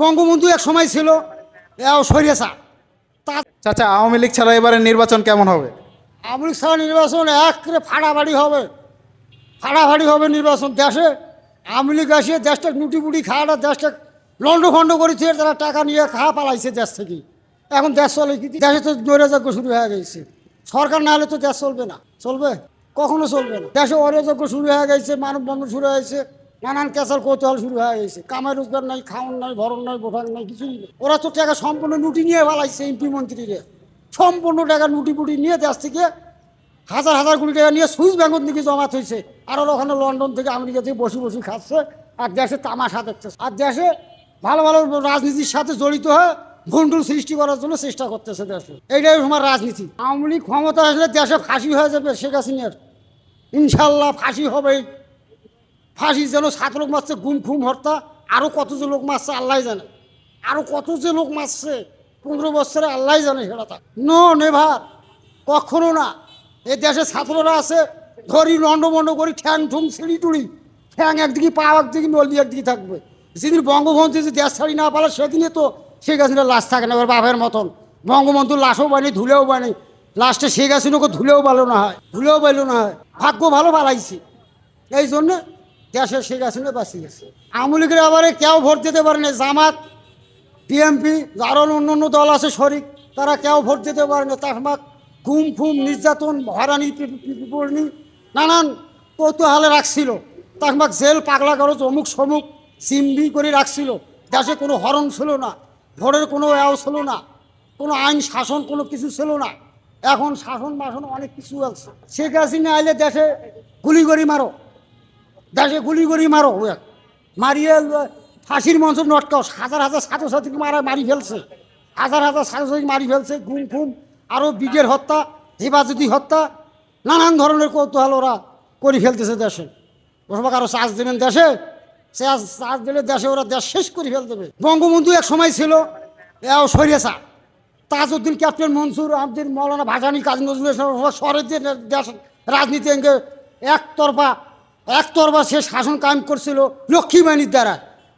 বঙ্গবন্ধু এক সময় ছিল সরিয়েছা তা চাচা আওয়ামী লীগ ছাড়া এবারে নির্বাচন কেমন হবে? আমলিক ছাড়া নির্বাচন একরে ফাড়াফাড়ি হবে। ফাড়াফাড়ি হবে নির্বাচন দেশে। আওয়ামী লীগ আসিয়ে দেশটা লুটি পুটি খাওয়াটা দেশটা লন্ড খন্ড করেছে তারা টাকা নিয়ে খাওয়া পালাইছে দেশ থেকে। এখন দেশ চলে কি? দেশে তো নৈরাযজ্ঞ শুরু হয়ে গেছে। সরকার না হলে তো দেশ চলবে না। চলবে? কখনো চলবে না। দেশে অরাজজ্ঞ শুরু হয়ে গেছে মানববন্ধন শুরু হয়েছে। নানান ক্যাসাল কৌতূহল শুরু হয়ে গেছে। কামাই রোজগার নাই খাওয়ান নাই, ভরণ নাই বোঠান নাই, কিছুই নেই। ওরা তো টাকা সম্পূর্ণ লুটি নিয়ে পালাইছে এমপি মন্ত্রীরে। সম্পূর্ণ টাকা লুটি পুটি নিয়ে দেশ থেকে হাজার হাজার কোটি টাকা নিয়ে সুইস ব্যাঙ্কত দিকে জমাত হয়েছে আর ওরা ওখানে লন্ডন থেকে আমেরিকা থেকে বসে বসে খাচ্ছে আর দেশে তামাশা দেখতেছে। আর দেশে ভালো ভালো রাজনীতির সাথে জড়িত হয়ে ভন্ডুল সৃষ্টি করার জন্য চেষ্টা করতেছে দেশে। এইটাই তোমার রাজনীতি। আওয়ামী লীগ ক্ষমতা আসলে দেশে ফাঁসি হয়ে যাবে শেখ হাসিনার। ইনশাল্লাহ ফাঁসি হবেই। ফাঁসি যেন সাত লোক মারছে, গুম খুম হত্যা আরও কত যে লোক মারছে আল্লাহ জানে। আরও কত যে লোক মারছে পনেরো বছরে আল্লাহ জানে সেটা তা। নো, নেভার, কখনো না। এই দেশে ছাত্ররা আছে, ধরি লন্ডমন্ড করি, ঠ্যাং ঠুং ছিঁড়ি টুড়ি, ঠ্যাং একদিকে, পা একদিকে, নলি একদিকে থাকবে। যেদিন বঙ্গবন্ধু যদি দেশ ছাড়ি না পারে, সেদিনে তো শেখ হাসিনার লাশ থাকে না ওর বাপের মতন। বঙ্গবন্ধুর লাশও বানি ধুলেও বানি লাস্টে শেখ হাসিনাকে ধুলেও ভালো না হয়, ধুলেও ভালো না হয়। ভাগ্য ভালো পালাইছি। এই জন্য দেশের শেখ হাসিনা গেছে আওয়ামী লীগের আবারে কেউ ভোট দিতে পারে না, জামাত বিএমপি আরও অন্য অন্য দল আছে শরিক, তারা কেউ ভোট দিতে পারে না তাকমাক ঘুম ফুম, নির্যাতন হরানি পিপড়নি নানান কৌতূহলে রাখছিল তাকমাক জেল পাগলা খরচ অমুক সমুক সিম্বি করে রাখছিল দেশে কোনো হরণ ছিল না ভোটের কোনো এও ছিল না কোনো আইন শাসন কোনো কিছু ছিল না এখন শাসন বাসন অনেক কিছু আছে শেখ হাসিনা আইলে দেশে গুলি করি মারো দেশে গুলি গুলি মারো মারিয়ে ফাঁসির মঞ্চ নটকাও হাজার হাজার ছাত্রছাত্রীকে মারা মারি ফেলছে। হাজার হাজার ছাত্রছাত্রী মারি ফেলছে। গুম খুম আরও বিজের হত্যা, হেফাজতি হত্যা, নানান ধরনের কৌতূহল ওরা করে ফেলতেছে দেশে। ওসব আরও চার্জ দেবেন দেশে। সে চার্জ দিলে দেশে ওরা দেশ শেষ করে ফেল দেবে। বঙ্গবন্ধু এক সময় ছিল এও সরিয়েছা। তাজউদ্দিন, ক্যাপ্টেন মনসুর আব্দুল মৌলানা ভাসানি, কাজী নজরুল যে দেশ রাজনীতি একতরফা একতরফা সে শাসন কায়েম করছিল লক্ষ্মীবাণীর দ্বারা।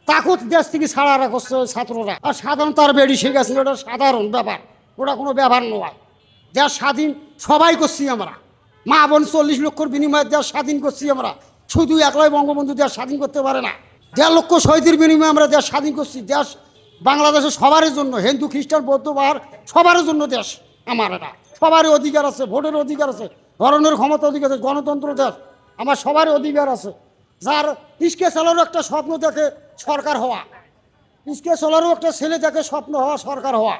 তাকে দেশ থেকে ছাড়া করছে ছাত্ররা। আর সাধারণ তার বেড়ি শেখ আছে ওটা সাধারণ ব্যাপার। ওটা কোনো ব্যাপার নয়। দেশ স্বাধীন, সবাই করছি আমরা। মা বোন চল্লিশ লক্ষর বিনিময়ে দেশ স্বাধীন করছি আমরা। শুধু একলাই বঙ্গবন্ধু দেশ স্বাধীন করতে পারে না। দেড় লক্ষ শহীদের বিনিময়ে আমরা দেশ স্বাধীন করছি। দেশ বাংলাদেশের সবারই জন্য, হিন্দু, খ্রিস্টান, বৌদ্ধ, বাহার সবার জন্য দেশ আমার এটা। সবারই অধিকার আছে, ভোটের অধিকার আছে ধরনের ক্ষমতা অধিকার আছে, গণতন্ত্র দেশ। আমার সবার অধিকার আছে। যার ইস্কে চালারও একটা স্বপ্ন দেখে সরকার হওয়া ইস্কে চালারও একটা ছেলে দেখে স্বপ্ন হওয়া সরকার হওয়া।